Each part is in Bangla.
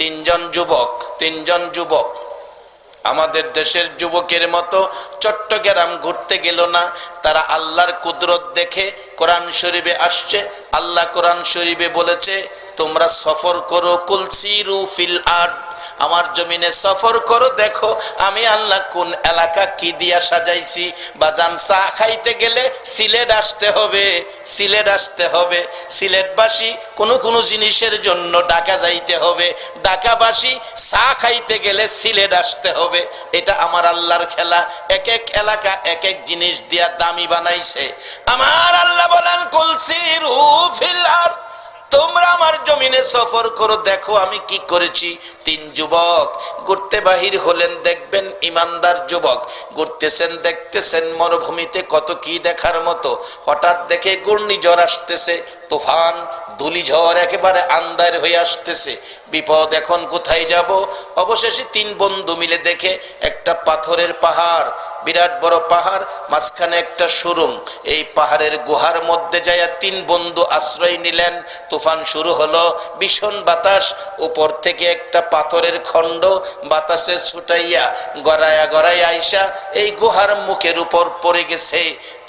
তিনজন যুবক তিনজন যুবক। আমাদের দেশের যুবকের মতো চট্টগ্রাম ঘুরতে গেল না, তারা আল্লাহর কুদরত দেখে কোরআন শরীফে আসছে। আল্লাহ কোরআন শরীফে বলেছে, তোমরা সফর করো কুলসিরু ফিল আর্ট আমার জমিনে সফর করো, দেখো আমি আল্লাহ কোন এলাকা কি দিয়া সাজাইছি। বাজান চা খাইতে গেলে সিলেট আসতে হবে, সিলেট আসতে হবে। সিলেটবাসী কোনো কোনো জিনিসের জন্য ঢাকা যাইতে হবে। ঢাকাবাসী চা খাইতে গেলে সিলেট আসতে হবে। এটা আমার আল্লাহর খেলা। এক এক এলাকা এক এক জিনিস দিয়া দামি বানাইছে। আমার আল্লাহ বলেন কুলসির ফিল আর্থ তোমরা আমার জমিনে সফর করো, দেখো আমি কি করেছি। তিন যুবক, ঘুরতে বাহির হলেন, দেখবেন ইমানদার যুবক। ঘুরতেছেন, দেখতেছেন, মরুভূমিতে কত কি দেখার মতো। হঠাৎ দেখে ঘূর্ণিঝড় আসতেছে, তুফান, ধুলিঝড় একেবারে আন্দার হয়ে আসতেছে। বিপদ এখন কোথায় যাব? অবশেষে তিন বন্ধু মিলে দেখে একটা পাথরের পাহাড় বিরাট বড় পাহাড়, মাঝখানে একটা সুরুং এই পাহাড়ের গুহার মধ্যে যাইয়া তিন বন্ধু আশ্রয় নিলেন। তুফান শুরু হলো, ভীষণ বাতাস। উপর থেকে একটা পাথরের খণ্ড বাতাসে ছুটাইয়া গড়ায়া গড়াইয়া আইসা এই গুহার মুখের উপর পড়ে গেছে।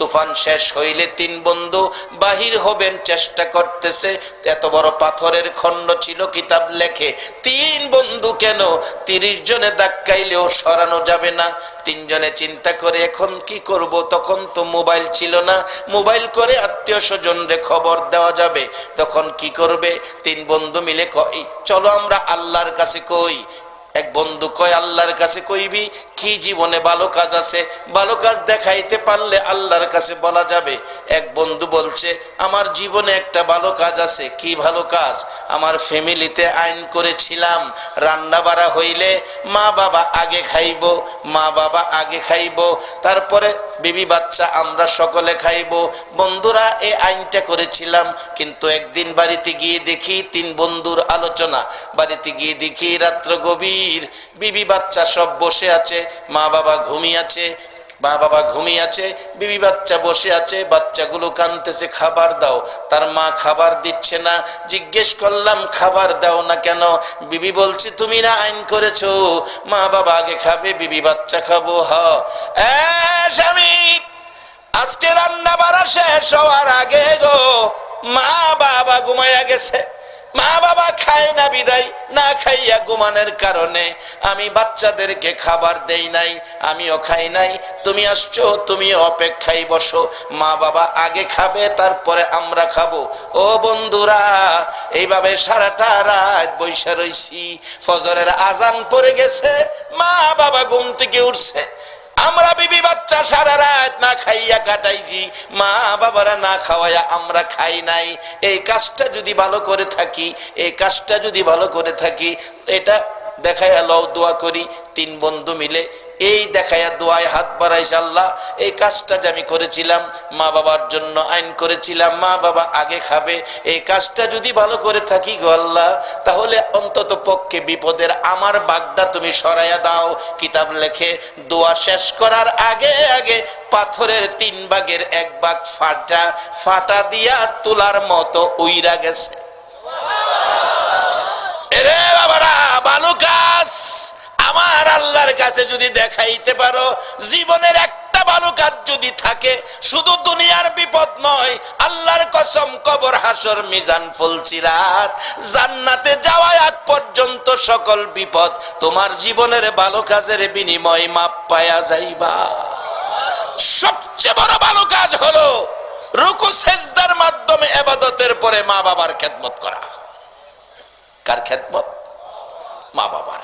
তুফান শেষ হইলে তিন বন্ধু বাহির হবেন, চেষ্টা করতেছে। এত বড় পাথরের খণ্ড ছিল কিতাব লেখে। তিন বন্ধু কেন? তিরিশ জনে ধাক্কাইলেও সরানো যাবে না। তিনজনে চিন্তা করে, এখন কি করব? তখন তো মোবাইল ছিল না। মোবাইল করে আত্মীয় স্বজনরে খবর দেওয়া যাবে। তখন কি করবে? তিন বন্ধু মিলে কই চলো আমরা আল্লাহর কাছে কই। এক বন্ধু কয়, আল্লাহর কাছে কইবি, কি জীবনে ভালো কাজ আছে? ভালো কাজ দেখাইতে পারলে আল্লাহর কাছে বলা যাবে। এক বন্ধু বলছে, আমার জীবনে একটা ভালো কাজ আছে। কি ভালো কাজ? আমার ফ্যামিলিতে আইন করেছিলাম রান্না বাড়া হইলে মা বাবা আগে খাইব, মা বাবা আগে খাইব, তারপরে বিবি বাচ্চা আমরা সকলে খাইব। বন্ধুরা এই আইনটা করেছিলাম, কিন্তু একদিন বাড়িতে গিয়ে দেখি তিন বন্ধুর আলোচনা। বাড়িতে গিয়ে দেখি রাত্র গভীর, বিবি বাচ্চা সব বসে আছে, মা বাবা ঘুমিয়ে আছে, মা বাবা ঘুমিয়ে আছে, বিবি বাচ্চা বসে আছে, বাচ্চাগুলো কানতেছে, খাবার দাও। তার মা খাবার দিচ্ছে না, জিজ্ঞেস করলাম, খাবার দাও না কেন? বিবি বলছে, তুমি না আইন করেছ। মা বাবা আগে খাবে, বিবি বাচ্চা খাব, হ এ স্বামী আজকে রান্না বাড়া শেষ হওয়ার আগে গো, মা বাবা ঘুমাইয়া গেছে। মা বাবা খায় না বিদায়, না খাইয়া ঘুমানোর কারণে। আমি বাচ্চাদেরকে খাবার দেই নাই, আমিও খাই নাই। তুমি আসছো তুমি অপেক্ষায় বসো। মা বাবা আগে খাবে, তারপরে আমরা খাব। ও বন্ধুরা, এইভাবে সারাটা রাত বৈশা রইছি। ফজরের আজান পড়ে গেছে, মা বাবা ঘুম থেকে উঠছে। আমরা বিবি বাচ্চা সারা রাত না খাইয়া কাটাইছি, মা বাবারা না খাওয়াইয়া আমরা খাই নাই। এই কাজটা যদি ভালো করে থাকি, এই কাজটা যদি ভালো করে থাকি, এটা দেখাইয়া লও, দোয়া করি, তিন বন্ধু মিলে এই দেখাইয়া দোয়ায় হাত বাড়াইছে আল্লাহ এই কাজটা যে আমি করেছিলাম, মা বাবার জন্য আইন করেছিলাম, মা বাবা আগে খাবে, এই কাজটা যদি ভালো করে থাকি গো আল্লাহ, তাহলে অন্তত পক্ষে বিপদের আমার বাগদা তুমি সরাইয়া দাও। কিতাব লেখে, দোয়া শেষ করার আগে আগে পাথরের তিন ভাগের এক ভাগ ফাটা ফাটা দিয়া তোলার মতো উইরা গেছে। এরে বাবারা ভালো কাজ আমার আল্লাহর কাছে যদি দেখাইতে পারো, জীবনের একটা ভালো কাজ যদি থাকে, শুধু দুনিয়ার বিপদ নয়, আল্লাহর কসম কবর, হাসর, মিজান, ফুলচিরাত, জান্নাতে যাওয়া আগ পর্যন্ত সকল বিপদ। তোমার জীবনের ভালো কাজের বিনিময় মাপ পায়া যাইবা। সবচেয়ে বড় ভালো কাজ হলো রুকু, সেজদার মাধ্যমে এবাদতের পরে মা বাবার খেদমত করা। কার খেদমত? মা বাবার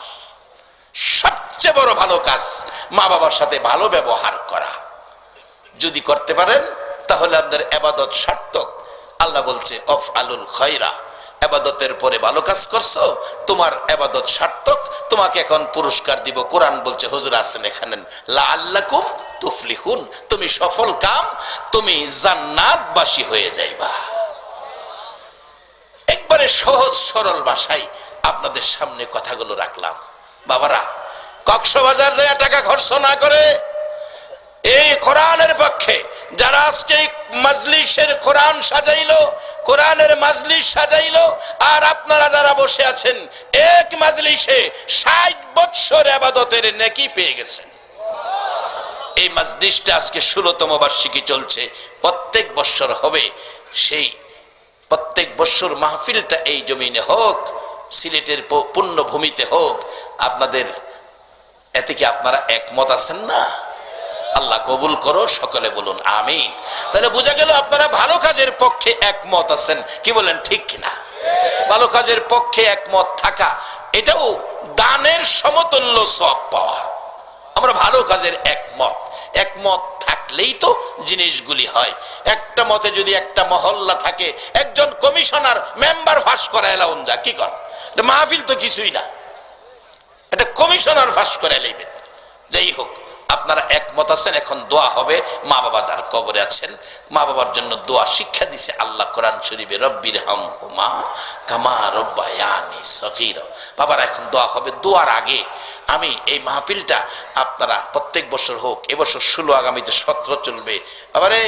সবচেয়ে বড় ভালো কাজ মা বাবার সাথে ভালো ব্যবহার করা। যদি করতে পারেন, তাহলে আপনার এবাদত সার্থক। আল্লাহ বলছে অফ আলুল খয়রা। এবাদতের পরে ভালো কাজ করছ, তোমার এবাদত সার্থক। তোমাকে এখন পুরস্কার দিব। কোরআন বলছে, হুজুর আছেন এখানে লা তুফলিহুন। তুমি সফল কাম, তুমি জান্নাতবাসী হয়ে যাইবা। একবারে সহজ সরল ভাষায় আপনাদের সামনে কথাগুলো রাখলাম। বাবারা, কক্সবাজার যায় টাকা খরচ না করে, এই কোরআনের পক্ষে যারা আজকে মাজলিসের কোরআন সাজাইলো, কোরআনের মাজলিস সাজাইলো, আর আপনারা যারা বসে আছেন, এক মাজলিসে ষাট বৎসর আবাদতের নেকি পেয়ে গেছেন। এই মাজলিসটা আজকে ষোলতম বার্ষিকী চলছে, প্রত্যেক বৎসর হবে সেই, প্রত্যেক বৎসর মাহফিলটা এই জমিনে হোক, সিলেটের পুণ্যভূমিতে হোক আপনাদের এতে কি আপনারা একমত আছেন না? আল্লাহ কবুল করো, সকলে বলুন আমি তাহলে বোঝা গেল আপনারা ভালো কাজের পক্ষে একমত আছেন। কি বলেন, ঠিক কিনা ভালো কাজের পক্ষে একমত থাকা, এটাও দানের সমতুল্য সব পাওয়া। আমরা ভালো কাজের একমত। একমত থাকলেই তো জিনিসগুলি হয়। একটা মতে যদি একটা মহল্লা থাকে, একজন কমিশনার, মেম্বার ফাঁস করা এলাউন যা কি কর মাহফিল তো কিছুই না। এটা কমিশনার ফাঁস করে লইবেন যাই হোক, আপনারা একমত আছেন, এখন দোয়া হবে। মা বাবা যার কবরে আছেন, মা বাবার জন্য দোয়া শিক্ষা দিছে আল্লাহ কোরআন শরীফে, রব্বির হাম হুমা কামা রব্বায়ানি সগীর। বাবার, এখন দোয়া হবে। দোয়ার আগে আমি এই মাহফিলটা আপনারা প্রত্যেক বছর হোক এবছর ষোলো আগামীতে সতেরো চলবে। বাবারে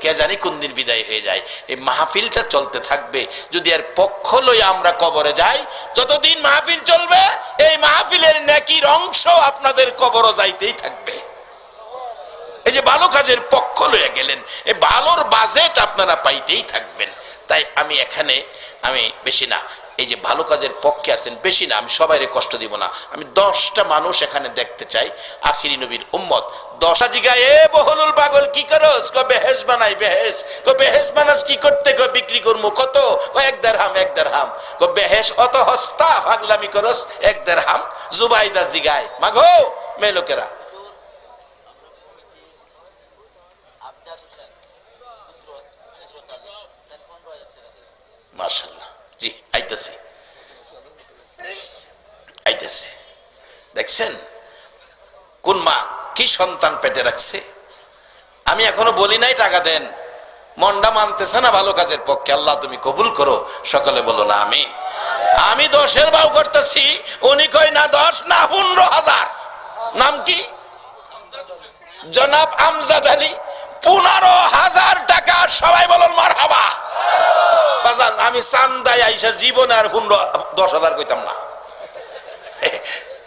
কে জানি কোন দিন বিদায় হয়ে যায়। এই মাহফিলটা চলতে থাকবে। যদি আর পক্ষ লই আমরা কবরে যাই, যতদিন মাহফিল চলবে, এই মাহফিলের নেকির অংশ আপনাদের কবরও যাইতেই থাকবে। এই যে ভালো কাজের পক্ষ লইয়া গেলেন এই ভালোর বাজেট আপনারা পাইতেই থাকবেন। তাই আমি এখানে, আমি বেশি না এই যে ভালো কাজের পক্ষে আছেন, বেশি না, আমি সবাইরে কষ্ট দিব না। আমি দশটা মানুষ এখানে দেখতে চাই, আখিরি নবীর উম্মত। দশা জিগায়, এ বহলুল পাগল, কি করস? ক বেহেস বানাই বেহেস ক বেহেস বানাস কি করতে? ক বিক্রি করমু কত? ক এক দেড়হাম এক দেড়হাম। ক বেহেস অত হস্তা ফাগলামি করস, এক দেড়হাম। জুবাইদা জিগায়, মাগো, মেয়ে লোকেরা। মার্শাল্লাহ জি, আইতেছি। আইতেছি। দেখছেন? কোন মা কি সন্তান পেটে রাখছে? আমি এখনও বলি নাই টাকা দেন। মনটা মানতেছে না ভালো কাজের পক্ষে। আল্লাহ তুমি কবুল করো। সকলে বলো না আমি আমি দশের বাউ করতেছি। উনি কই না, দশ, না, পনেরো হাজার। নাম কি? জনাব আমজাদ আলী। পনেরো হাজার টাকা সবাই বলুন মার হাবা বাজান আমি চান্দায় আইসা জীবনে আর পনেরো দশ হাজার কইতাম না।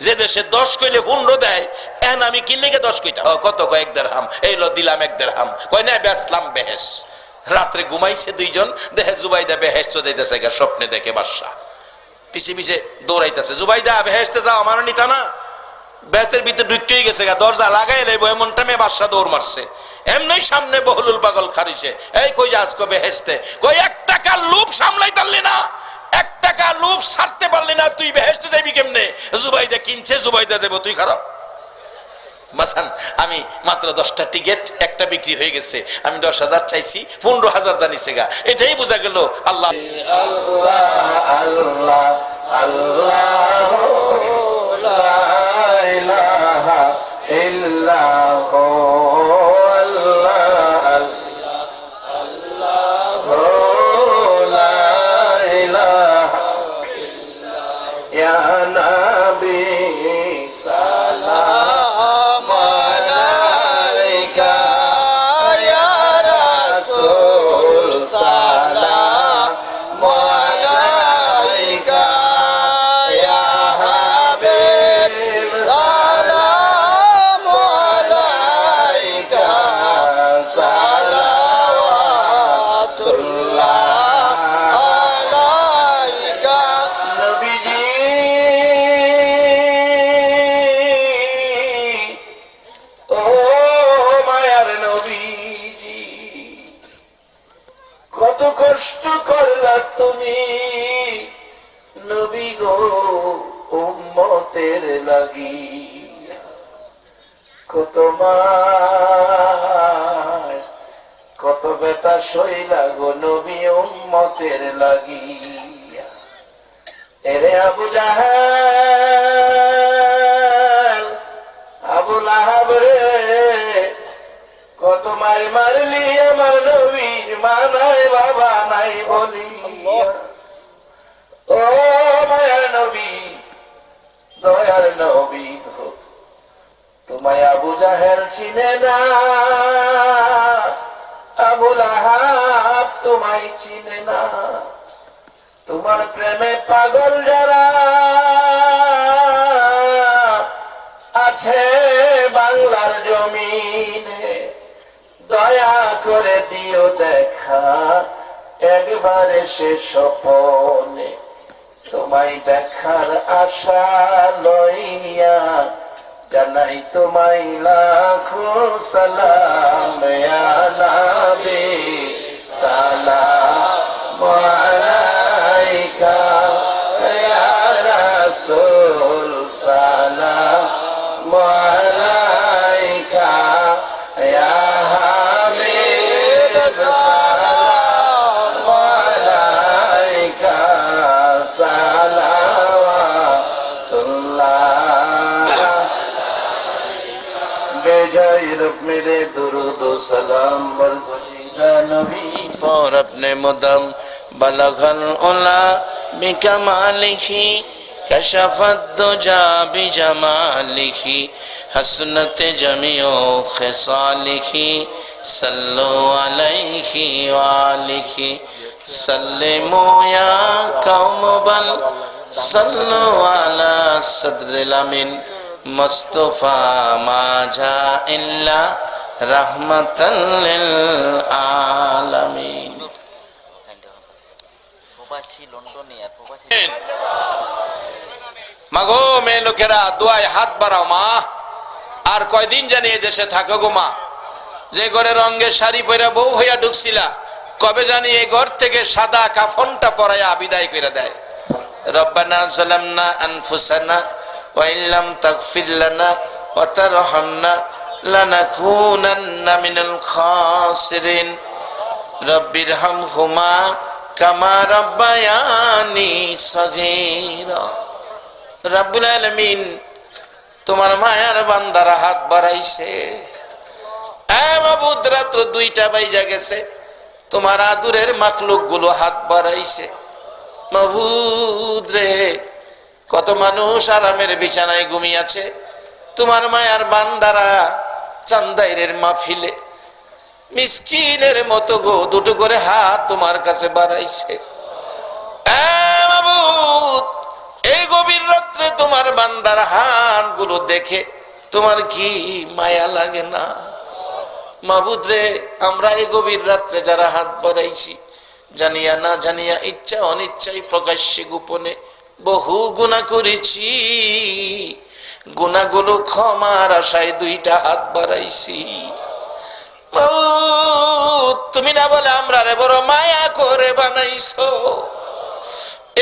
যে দেশে দশ কইলে পনেরো দেয় এন আমি কি লেগে দশ কইতাম? কত কয়েক দেড় হাম এই লো দিলাম এক দেড় হাম কয় না বেসলাম বেহেস রাত্রে ঘুমাইছে দুইজন দেহে জুবাইদা বেহেস গা, স্বপ্নে দেখে বাসা পিছে পিছে দৌড়াইতেছে জুবাইদা বেহেসতে যাও আমারও নিতা না। বেতের ভিতরে ঢুকতেই গেছে গা দরজা লাগাই লাইব এমন টাইমে বাসা দৌড় মারছে। এমনি সামনে বহুলুল পাগল খারিছে। এই কই যাস কবে হেসতে? কই, এক টাকা লোভ সামলাই পারলি না। এক টাকা লোভ ছাড়তে পারলি না, তুই বেহেসতে যাবি কেমনে? জুবাইদা কিনছে, জুবাইদা যাব তুই খারাপ? মাসান, আমি মাত্র দশটা টিকিট, একটা বিক্রি হয়ে গেছে। আমি দশ হাজার চাইছি, পনেরো হাজার দানিছে গা। এটাই বোঝা গেল, আল্লাহ ও কত কত বেতা সইলা গো নবী উম্মতের লাগি। এরে আবু জাহাল আবুল আহাব রে, কত মাই মারলি আমার নবীর মা নাই বাবা নাই বলি। ও মায়া নবী, দয়ার নবী তোমায় আবু জাহেল চিনে না আবুল আহাব তোমায় চিনে না। তোমার প্রেমে পাগল যারা আছে বাংলার জমিনে, দয়া করে দিও দেখা, একবারে সে স্বপনে। তোমায় দেখার আশা লইয়া জানাই তোমায় লাখো সালাম। درود و سلام برگزیدہ نبی پر اپنے مدم بلغ العلا بکمالہی کشف الدجا بجمالہی حسنت جمیع خصالہی سلو علیہ وآلہ سلمو یا قوم بل سلو علی صدر الامن مصطفیٰ ما جا اللہ. মাগো মেয়ে লোকেরা দুয়ায় হাত বাড়াও মা। আর কয়দিন জানি দেশে থাকো গো মা। যে ঘরে রঙের শাড়ি পরা বউ হইয়া ঢুকছিলা কবে জানি এই ঘর থেকে সাদা কাফনটা পরাইয়া বিদায় করে দেয়। রব্বানা সালামনা আনফুসানা ওয়াইল্লাম তাকফিল্লানা ওয়া তারহামনা লানাকুনান্না মিনাল খাসিরিন। রব্বির হামহুমা কামা রব্বায়ানি সগীরা। রব্বুল আলামিন তোমার মায়ার বান্দারা হাত বাড়াইছে। মাবুদ, রাত্র দুইটা বাইজা গেছে। তোমার আদুরের মাকলুকগুলো হাত বাড়াইছে। মাবুদ কত মানুষ আরামের বিছানায় ঘুমিয়েছে তোমার মায়ার বান্দারা চান্দাইরের মাহফিলে মিসকিনের মতো গো, দুটো করে হাত তোমার কাছে বাড়াইছে। এই গভীর রাত্রে তোমার বান্দার হাতগুলো দেখে তোমার কি মায়া লাগে না? মাবুদ রে, আমরা এই গভীর রাত্রে যারা হাত বাড়াইছি, জানিয়া না জানিয়া ইচ্ছা অনিচ্ছাই প্রকাশ্যে গোপনে বহু গুণা করেছি। গুণাগুলো ক্ষমার আশায় দুইটা হাত বাড়াইছি। তুমি না বলে আমরা রে বড় মায়া করে বানাইছো।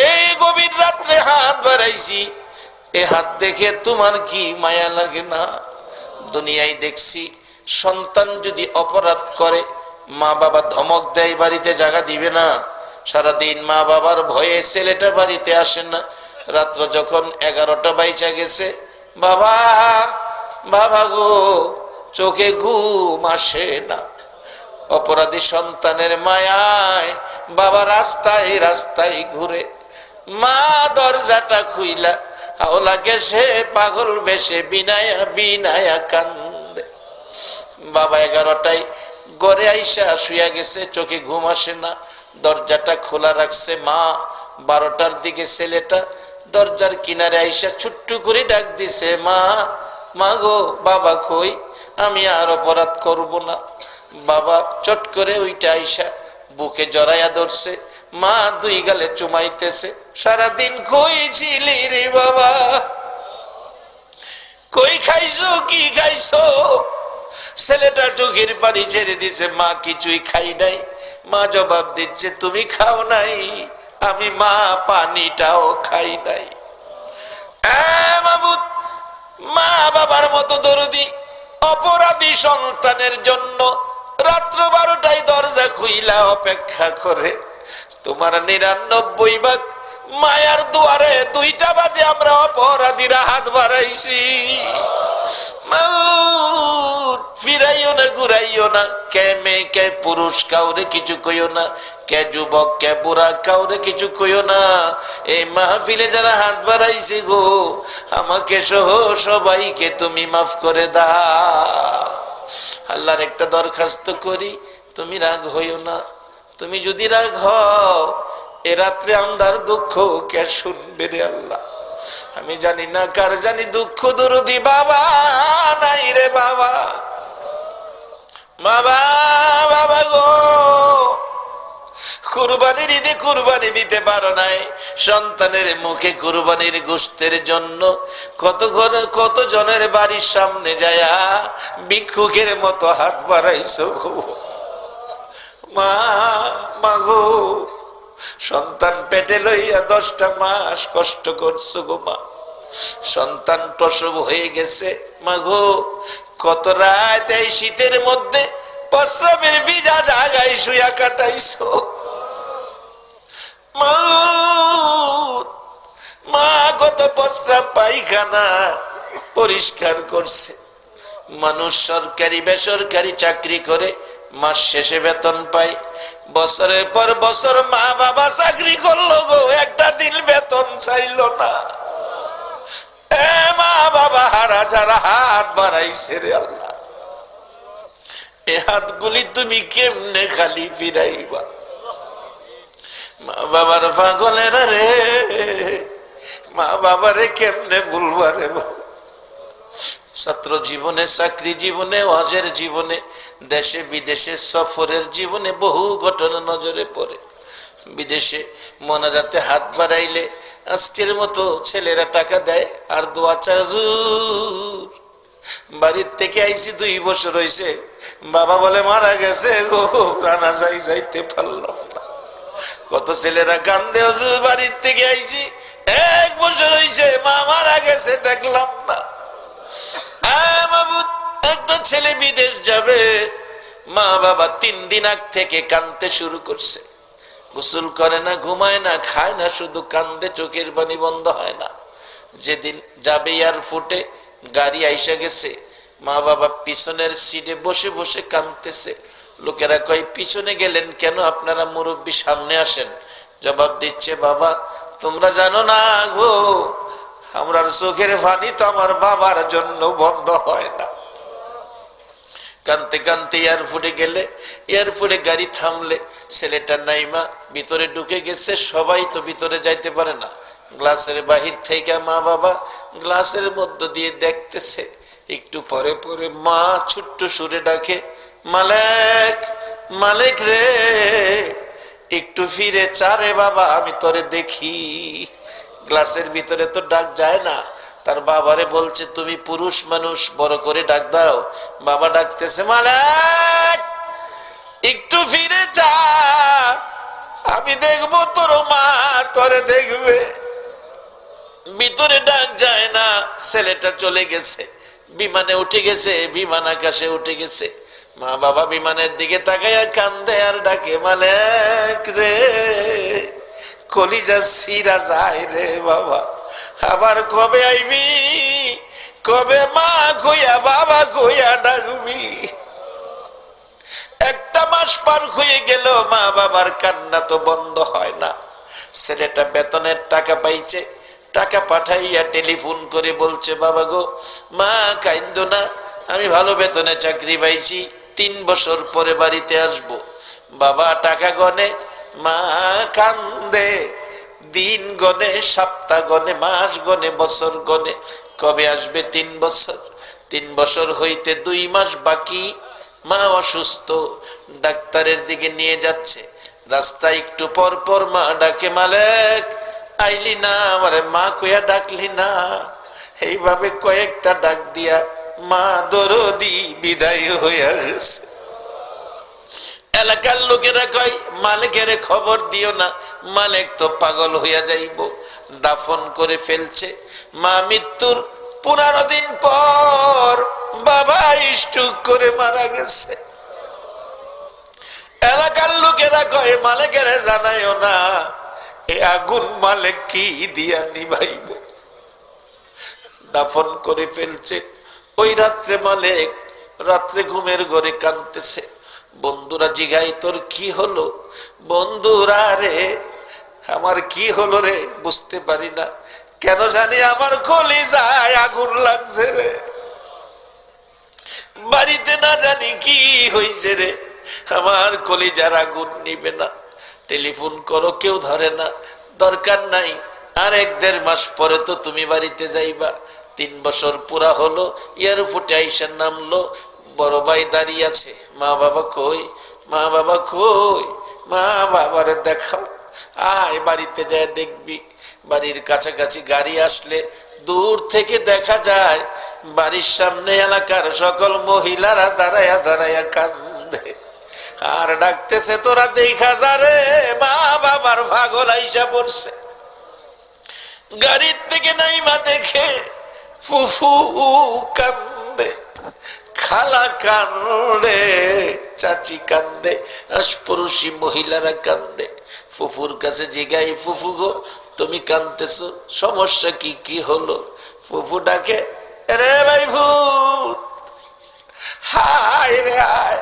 এই গভীর রাত্রে হাত বাড়াইছি। এ হাত দেখে তোমার কি মায়া লাগে না? দুনিয়ায় দেখছি সন্তান যদি অপরাধ করে মা বাবা ধমক দেয়, বাড়িতে জায়গা দিবে না। সারাদিন মা বাবার ভয়ে ছেলেটা বাড়িতে আসে না। রাত্র যখন এগারোটা বাইচা গেছে বাবা বাবা গো, চোখে ঘুম আসে না। অপরাধী সন্তানের মায়ায় বাবা রাস্তায় রাস্তায় ঘুরে, মা দরজাটা খুইলা আওলাকে সে পাগল বেশে, বিনায়া বিনায়া কান্দে। বাবা এগারোটায় গড়ে আইসা শুয়া গেছে, চোখে ঘুম আসে না। দরজাটা খোলা রাখছে মা, বারোটার দিকে ছেলেটা দরজার কিনারে আইসা ছুট্টু করে ডাক দিছে, মা মা গো, বাবা কই? আমি আর অপরাধ করব না। বাবা চট করে ওইটা আইসা বুকে জড়াইয়া ধরছে। মা, দুই গালে চুমাইতেছে। সারাদিন কই ছিলি রে বাবা, কই খাইছো, কি খাইছো? ছেলেটা চোখের পানি ছেড়ে দিছে, মা, কিছুই খাই নাই। মা জবাব দিচ্ছে, তুমি খাও নাই। আমি মা পানিটাও খাই নাই। মা বাবার মতো দরদি, অপরাধী সন্তানের জন্য রাত্র বারোটায় দরজা খুইলা অপেক্ষা করে। তোমার নিরানব্বই ভাগ মায়ার দুয়ারে দুইটা বাজে আমরা অপরাধীরা হাত বাড়াইছি। ফিরাইও না, ঘুরাইও না, কে মেয়ে, কে পুরুষ, কাউরে কিছু কইও না। কে যুবক, কে বুড়া, কাউরে কিছু কইও না। এই মাহফিলে যারা হাত বাড়াইছে গো, আমাকে সহ সবাইকে তুমি মাফ করে দাও। আল্লাহর একটা দরখাস্ত করি, তুমি রাগ হইও না। তুমি যদি রাগ হও, এ রাত্রে আমরার দুঃখ কে শুনবে রে আল্লাহ? আমি জানি না কার জানি দুঃখ দরদি, বাবা নাই রে বাবা। বাবা বাবা গো। কুরবানির ঈদে কুরবানি দিতে পারো নাই সন্তানের মুখে কুরবানির গোস্তের জন্য কত কত জনের বাড়ির সামনে যায়া ভিক্ষুকের মতো হাত বাড়াইছো। মা মাগো সন্তান পেটে লইয়া দশটা মাস কষ্ট করছ গো মা সন্তান প্রসব হয়ে গেছে মাগো কত রাত এই শীতের মধ্যে প্রস্রাবের বিজা জাগায় শুয়া কাটাইছো। মা কত প্রস্রাব পায়খানা পরিষ্কার করছে। মানুষ সরকারি, বেসরকারি চাকরি করে, মাস শেষে বেতন পায়। বছরের পর বছর মা বাবা চাকরি করল গো, একটা দিন বেতন চাইলো না। এ মা বাবা, হারা যারা হাত বাড়াইছে রে আল্লাহ। এ হাতগুলি তুমি কেমনে খালি ফিরাইবা? মা বাবার পাগলেরা রে মা বাবারে কেমনে বলবা রে ছাত্র জীবনে, চাকরি জীবনে, ওয়াজের জীবনে, দেশে বিদেশে, সফরের জীবনে বহু ঘটনা নজরে পড়ে। বিদেশে মোনাজাতে হাত বাড়াইলে আজকের মতো ছেলেরা টাকা দেয় আর দোয়া চায়, হুজুর, বাড়ির থেকে আইছি, দুই বছর হয়েছে বাবা বলে, মারা গেছে গো জানা যাই, যাইতে পারলাম কত ছেলেরা কান্দে, হুজুর, বাড়ির থেকে আইছি। এক বছর হয়েছে মা মারা গেছে, দেখলাম না। একটা ছেলে বিদেশ যাবে। মা বাবা তিন দিন আগ থেকে কানতে শুরু করছে। গোসল করে না, ঘুমায় না, খায় না, শুধু কান্দে, চোখের বাণী বন্ধ হয় না। যেদিন যাবে এয়ারপোর্টে গাড়ি আইসা গেছে। মা বাবা পিছনের সিটে বসে বসে কান্দতেছে লোকেরা কয়, পিছনে গেলেন কেন? আপনারা মুরব্বী সামনে আসেন। জবাব দিচ্ছে, বাবা, তোমরা জানো না গো, আমরার চোখের পানি তো আমার বাবার জন্য বন্ধ হয় না। কানতে কানতে এয়ারপোর্টে গেলে, এয়ারপোর্টে গাড়ি থামলে, ছেলেটা নাইমা ভিতরে ঢুকে গেছে, সবাই তো ভিতরে যাইতে পারে না। গ্লাসের বাহির থেকে মা বাবা গ্লাসের মধ্য দিয়ে দেখতেছে একটু পরে পরে মা ছোট্ট সুরে ডাকে, মালেক, মালিক রে, একটু ফিরে চারে বাবা, আমি তোরে দেখি। গ্লাসের ভিতরে তো ডাক যায় না। তার বাবারে বলছে, তুমি পুরুষ মানুষ, বড় করে ডাক দাও। বাবা ডাকতেছে, মালেক, একটু ফিরে যা আমি দেখব তোর মা, তোরে দেখবে। ভিতরে ডাক যায় না, ছেলেটা চলে গেছে। বিমানে উঠে গেছে, বিমান আকাশে উঠে গেছে। মা বাবা বিমানের দিকে তাকাইয়া কান্দে আর ডাকে, মালেক রে, কলিজা সিরা যায় রে বাবা। আবার কবে আইবি? কবে মা কইয়া বাবা কইয়া ডাকবি? একটা মাস পার হয়ে গেল, মা বাবার কান্না তো বন্ধ হয় না। ছেলেটা বেতনের টাকা পাইছে। টাকা পাঠাইয়া টেলিফোন করে বলছে, বাবা গো, মা কাইন্দ না, আমি ভালো বেতনে চাকরি পাইছি, তিন বছর পরে বাড়িতে আসব। বাবা টাকা গনে, মা কান্দে, দিন গনে, সপ্তাহ গনে, মাস গনে, বছর গনে, কবে আসবে তিন বছর? তিন বছর হইতে দুই মাস বাকি, মা অসুস্থ, ডাক্তারের দিকে নিয়ে যাচ্ছে। রাস্তায় একটু পর পর মা ডাকে, মালেক আইলি না, আমারে মা কইয়া ডাকলি না। এইভাবে কয়েকটা ডাক দিয়া মা দরদি বিদায় হইয়া গেছে। এলাকার লোকেরা কয়, মালিকের খবর দিও না, মালিক তো পাগল হইয়া যাইব। দাফন করে ফেলছে। মা মৃত্যুর পনেরো দিন পর বাবা স্টুক করে মারা গেছে। এলাকার লোকেরা কয়, মালিকের জানাইও না এ আগুন মালিক কি দিয়া নিভাইব? দাফন করে ফেলছে। ওই রাত্রে মালিক রাত্রে ঘুমের ঘরে কানতেছে বন্ধুরা জিগাই, তোর কি হলো? বন্ধুরা রে, আমার কি হলো রে? বুঝতে পারি না। কেন জানি আমার কলি যায় আগুন লাগছে রে। বাড়িতে না জানি কি হয়েছে রে। আমার কলিজার আগুন নিবে না। টেলিফোন করো, কেউ ধরে না। দরকার নাই। আর এক দেড় মাস পরে তো তুমি বাড়িতে যাইবা। তিন বছর পুরা হলো, এয়ারপোর্টে আইসার নামলো, বড় ভাই দাঁড়িয়ে আছে। মা বাবা কই? মা বাবা কই? মা বাবারে দেখাও। আয়, বাড়িতে যায় দেখবি। বাড়ির কাছাকাছি গাড়ি আসলে দূর থেকে দেখা যায়। বাড়ির সামনে এলাকার সকল মহিলারা দাঁড়ায়া দাঁড়ায়া কান্দে আর ডাকতেছে, তোরা দেখা যারে মা বাবার ভাগল আইসা পড়ছে। গাড়ির থেকে নাইমা দেখে ফুফু কান্দে, খালা কান্দে, চাচি কান্দে, আশপড়শি মহিলারা কান্দে। ফুফুর কাছে জিগাই, ফুফু গো, তুমি কান্দতেছ সমস্যা কি কি হলো? ফুফু ডাকে রে ভাই ভূত, হায় রে হায়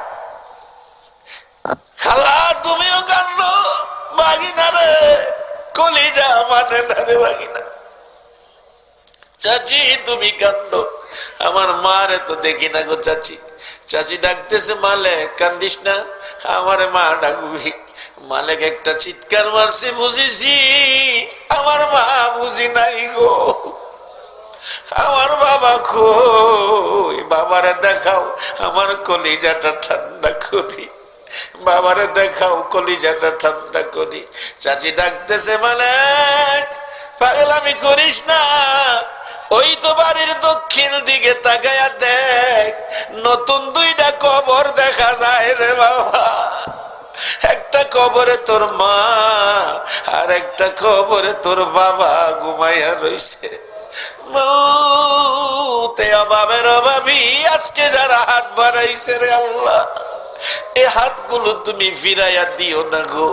খালা, তুমিও কান্দো বাগিনা রে, কলিজা মানে না রে বাগিনা চাচি, তুমি কান্দো আমার মারে তো দেখি না গো চাচি। চাচি ডাকতেছে, মালে, কান্দিস না, আমার মা ডাকবি। মালেক একটা চিৎকার মারছে বুঝেছি আমার মা বুঝি নাই গো। আমার বাবা কই? বাবারে দেখাও, আমার কলিজাটা ঠান্ডা করি। বাবারে দেখাও, কলিজাটা ঠান্ডা করি। চাচি ডাকতেছে, মালেক, পাগলামি করিস না। ওই তো বাড়ির দক্ষিণ দিকে তাকায়া দেখ, নতুন দুইটা কবর দেখা যায় রে বাবা। একটা কবরে তোর মা, আর একটা কবরে তোর বাবা ঘুমাইয়া মৌতে অভাবের অভাবী আজকে যারা হাত বাড়াইছে রে আল্লাহ। এই হাতগুলো তুমি ফিরাইয়া দিও না গো।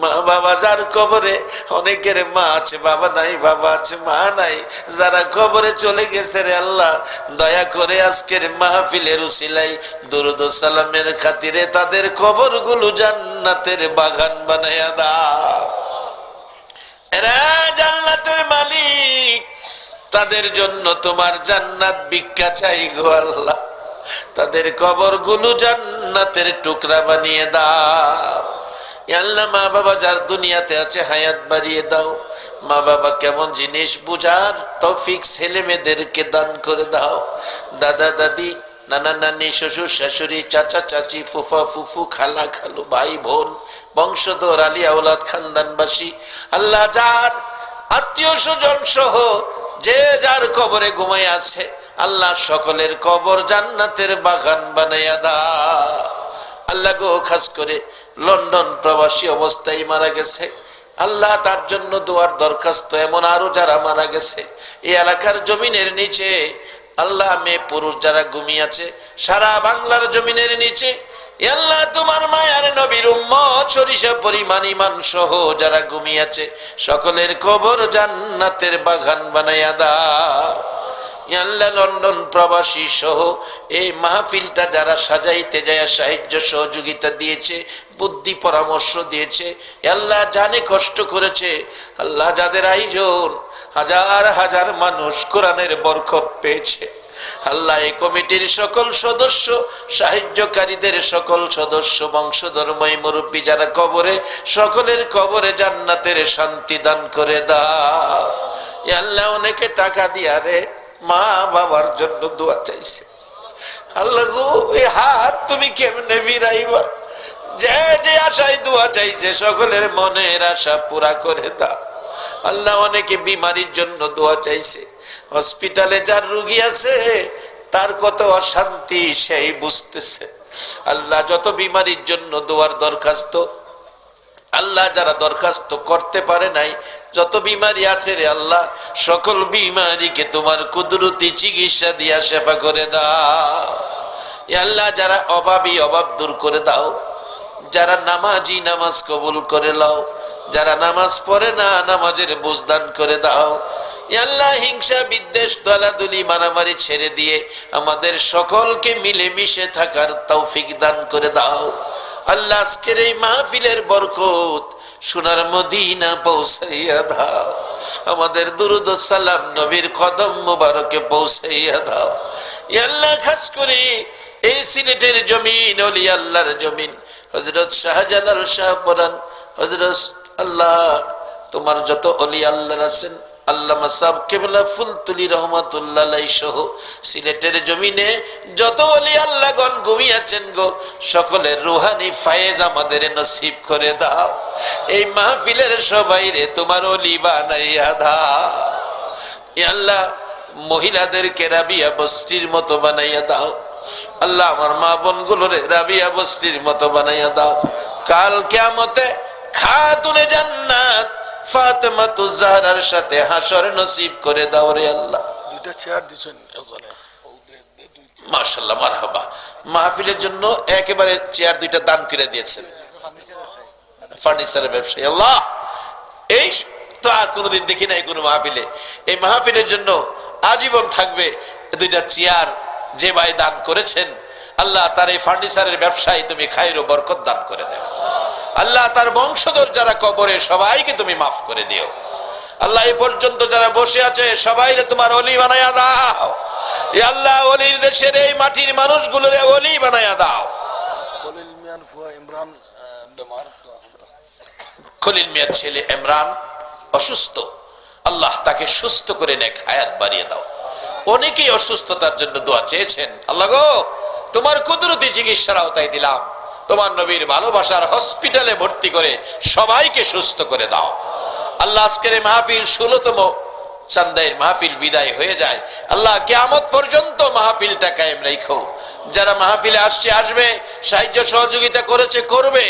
মা বাবা যার কবরে অনেকের মা আছে, বাবা নাই, বাবা আছে, মা নাই, যারা কবরে চলে গেছে রে আল্লাহ, দয়া করে আজকের মাহফিলের উসিলাই দুরুদ সালামের খাতিরে তাদের কবরগুলো জান্নাতের বাগান বানাইয়া এরা জান্নাতের মালিক, তাদের জন্য তোমার জান্নাত ভিক্ষা চাই গো আল্লাহ। তাদের কবরগুলো জান্নাতের টুকরা বানিয়ে দাও। আল্লাহ মা বাবা যার দুনিয়াতে আছে, হায়াত বাড়িয়ে দাও। মা বাবা কেমন জিনিস বুঝার তৌফিক ছেলে মেয়েদেরকে দান করে দাও। দাদা, দাদি, নানা, নানি, শ্বশুর, শাশুড়ি, চাচা, চাচি, ফুফা, ফুফু, খালা, খালু, ভাই, বোন, বংশধর, আলী আউলাদ খানদানবাসী, আল্লাহ যার আত্মীয় স্বজন সহ যে যার কবরে ঘুমাই আছে আল্লাহ সকলের কবর জান্নাতের বাগান বানাইয়া দা। আল্লাহ গো, খাস করে লন্ডন প্রবাসী অবস্থায় মারা গেছে। আল্লাহ তার জন্য দোয়ার দরখাস্ত এমন আরও যারা মারা গেছে। এই এলাকার জমিনের নিচে আল্লাহ মেয়ে পুরুষ যারা ঘুমিয়েছে সারা বাংলার জমিনের নিচে। আল্লাহ, তোমার মায়ার নবীর উম্মত, সরিষা পরিমাণ, ইমান সহ যারা ঘুমিয়েছে সকলের কবর জান্নাতের বাগান বানাইয়া দাও আল্লাহ লন্ডন প্রবাসী সহ এই মাহফিলটা যারা সাজাইতে যায় সাহায্য সহযোগিতা দিয়েছে, বুদ্ধি পরামর্শ দিয়েছে, আল্লাহ জানে কষ্ট করেছে। আল্লাহ যাদের আয়োজন, হাজার হাজার মানুষ কোরআনের বরকত পেয়েছে। আল্লাহ এই কমিটির সকল সদস্য, সাহায্যকারীদের সকল সদস্য বংশধর্মী মুরব্বী যারা কবরে, সকলের কবরে জান্নাতের শান্তি দান করে এ আল্লাহ অনেকে টাকা দিয়া রে মা বাবার জন্য দোয়া চাইছে। আল্লাহ গো হাত তুমি কেমনে ফিরাইবা? যে যে আশায় দোয়া চাইছে, সকলের মনের আশা পুরা করে দাও। আল্লাহ অনেকে বিমারির জন্য দোয়া চাইছে। হসপিটালে যার রুগী আছে, তার কত অশান্তি সেই বুঝতেছে। আল্লাহ যত বিমারির জন্য দোয়ার দরখাস্ত আল্লাহ যারা দরখাস্ত করতে পারে নাই, যত বিমারি আছে রে আল্লাহ, সকল বিমারিকে তোমার কুদরতি চিকিৎসা দিয়া সেবা করে দাও। আল্লাহ, যারা অভাবী অভাব দূর করে দাও, যারা নামাজি নামাজ কবুল করে লাও, যারা নামাজ পড়ে না, নামাজের বুঝদান করে দাও। আল্লাহ, হিংসা, বিদ্বেষ, দলাদলি, মারামারি ছেড়ে দিয়ে আমাদের সকলকে মিলে মিশে থাকার তৌফিক দান করে দাও। আল্লাহ আজকের এই মাহফিলের বরকত। সোনার মদিনা পৌঁছাইয়া দাও। আমাদের দুরুদ সালাম নবীর কদম মুবারকে পৌঁছাইয়া দাও। আল্লাহ খাস করে এই সিলেটের জমিন, অলি আল্লাহর জমিন। হজরত শাহজালাল শাহপরান হজরত আল্লাহ, তোমার যত অলি আল্লাহ আছেন আল্লামা সাহ কেবলা ফুলতুলি রহমাতুল্লাহ সহ সিলেটের জমিনে যত অলি আল্লাহগণ ঘুমিয়েছেন গো, সকলের রুহানি ফায়েজ আমাদের নসিব করে দাও। এই মাহফিলের সবাই রে তোমার অলি বানাইয়া দাও। আল্লাহ মহিলাদেরকে রাবিয়া বস্তির মতো বানাইয়া দাও। আল্লাহ আমার মা বোনগুলোরে রাবিয়া বস্তির মতো বানাইয়া দাও। কাল কেমতে খাতুনে জান্নাত ফাতেমা তু জাহরার সাথে হাসর নসিব করে দাও রে আল্লাহ। দুইটা চেয়ার দিছেন মাশাল্লাহ মারহাবা। মাহফিলের জন্য একেবারে চেয়ার দুইটা দান করে দিয়েছেন। ফার্নিচারের ব্যবসায়ী। আল্লাহ এই তো আর কোনোদিন দেখি নাই কোনো মাহফিলে। এই মাহফিলের জন্য আজীবন থাকবে দুইটা চেয়ার যে ভাই দান করেছেন। আল্লাহ তার এই ফার্নিচারের ব্যবসায় তুমি খাইরো বরকত দান করে দেও আল্লাহ তার বংশধর যারা কবরে সবাইকে তুমি মাফ করে দিও। আল্লাহ এই পর্যন্ত যারা বসে আছে সবাই তোমার অলি বানায়া দাও। আল্লাহ অলির দেশের এই মাটির মানুষগুলোরে অলি বানায়া দাও। খলিল মিয়ার ছেলে ইমরান অসুস্থ। আল্লাহ তাকে সুস্থ করে নেক হায়াত বাড়িয়ে দাও। অনেকেই অসুস্থতার জন্য দোয়া চেয়েছেন। আল্লাহ গো তোমার কুদরতি চিকিৎসার আওতায় দিলাম। তোমার নবীর ভালোবাসার হসপিটালে ভর্তি করে সবাইকে সুস্থ করে দাও। আল্লাহ আজকের মাহফিল ষোলতম চান্দাইয়ের মাহফিল বিদায় হয়ে যায়। আল্লাহ কেয়ামত পর্যন্ত মাহফিলটা কায়েম রেখো। যারা মাহফিলে আসছে, আসবে, সাহায্য সহযোগিতা করেছে, করবে,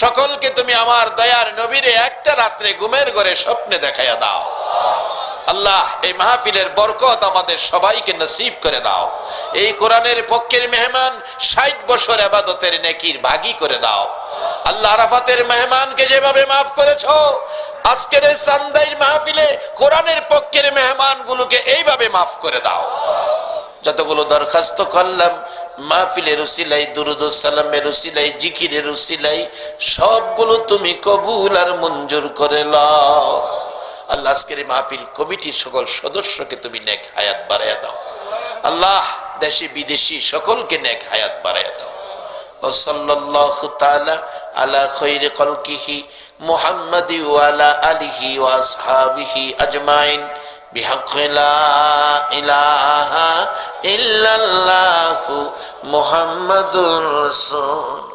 সকলকে তুমি আমার দয়ার নবীরে একটা রাত্রে ঘুমের ঘরে স্বপ্নে দেখাইয়া দাও। আল্লাহ, এই মাহফিলের বরকত আমাদের সবাইকে নসিব করে দাও। এই কোরআনের পক্ষের মেহমান ষাট বছর আবাদতের নেকির ভাগি করে দাও। আল্লাহ আরাফাতের মেহমানকে যেভাবে মাফ করেছ, আজকের এই চান্দাইর মাহফিলে কোরআনের পক্ষের মেহমানগুলোকে এইভাবে মাফ করে দাও। যতগুলো দরখাস্ত করলাম, মাহফিলের উসিলাই দুরুদ সালামের উসিলাই জিকিরের উসিলাই সবগুলো তুমি কবুল আর মঞ্জুর করে লও আল্লাহ আজকের এই মাহফিল কমিটির সকল সদস্যকে তুমি নেক হায়াত বাড়াইয়া দাও আল্লাহ দেশি বিদেশি সকলকে নেক হায়াত বাড়াইয়া দাও وصلى الله تعالى على خير خلقه محمد وعلى آله وأصحابه أجمعين بحق لا إله إلا الله محمد رسول